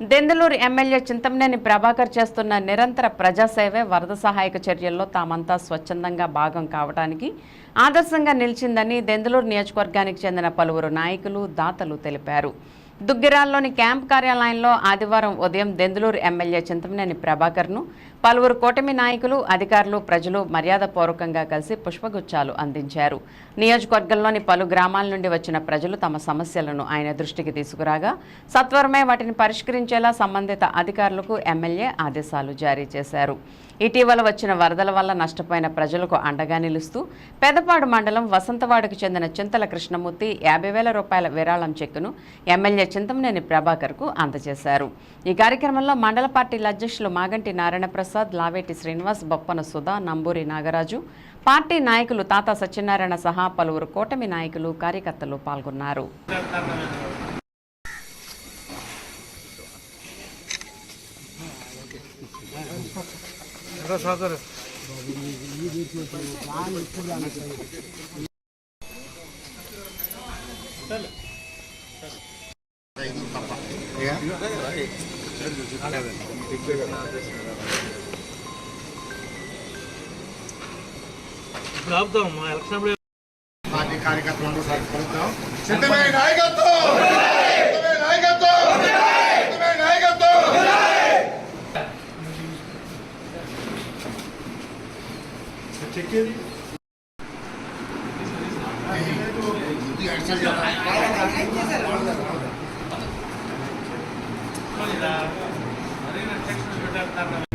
Denduluru MLA Chintamaneni Prabhakar చేస్తున్న నిరంతర ప్రజాసేవే వరద సహాయక చర్యల్లో తామంతా స్వచ్ఛందంగా భాగం కావడానికి ఆదర్శంగా నిలిచిందని దెందలూరు నియోజకవర్గానికి చెందిన పలువురు నాయకులు దాతలు తెలిపారు. దుగ్గిరాల్లోని క్యాంప్ కార్యాలయంలో ఆదివారం ఉదయం దెందులూరు ఎమ్మెల్యే చింతమనేని ప్రభాకర్ను పలువురు కూటమి నాయకులు అధికారులు ప్రజలు మర్యాదపూర్వకంగా కలిసి పుష్పగుచ్చాలు అందించారు. నియోజకవర్గంలోని పలు గ్రామాల నుండి వచ్చిన ప్రజలు తమ సమస్యలను ఆయన దృష్టికి తీసుకురాగా సత్వరమే వాటిని పరిష్కరించేలా సంబంధిత అధికారులకు ఎమ్మెల్యే ఆదేశాలు జారీ చేశారు. ఇటీవల వచ్చిన వరదల వల్ల నష్టపోయిన ప్రజలకు అండగా నిలుస్తూ పెదపాడు మండలం వసంతవాడకు చెందిన చింతల కృష్ణమూర్తి యాభై వేల రూపాయల విరాళం చెక్కును ఎమ్మెల్యే చింతమనేని ప్రభాకర్కు అందజేశారు. ఈ కార్యక్రమంలో మండల పార్టీల అధ్యక్షులు మాగంటి నారాయణ ప్రసాద్ లావేటి శ్రీనివాస్ బొప్పన సుధా నంబూరి నాగరాజు పార్టీ నాయకులు తాత సత్యనారాయణ సహా పలువురు కూటమి నాయకులు కార్యకర్తలు పాల్గొన్నారు. ఇప్పుడు ఆపుతాం మా ఎలక్షన్ అప్పుడు పార్టీ కార్యకర్తలు కలుద్దాం సిద్ధమే నాయకత్వం సిద్ధమే నాయకత్వం సిద్ధమే నాయకత్వం మరీ నా tarde.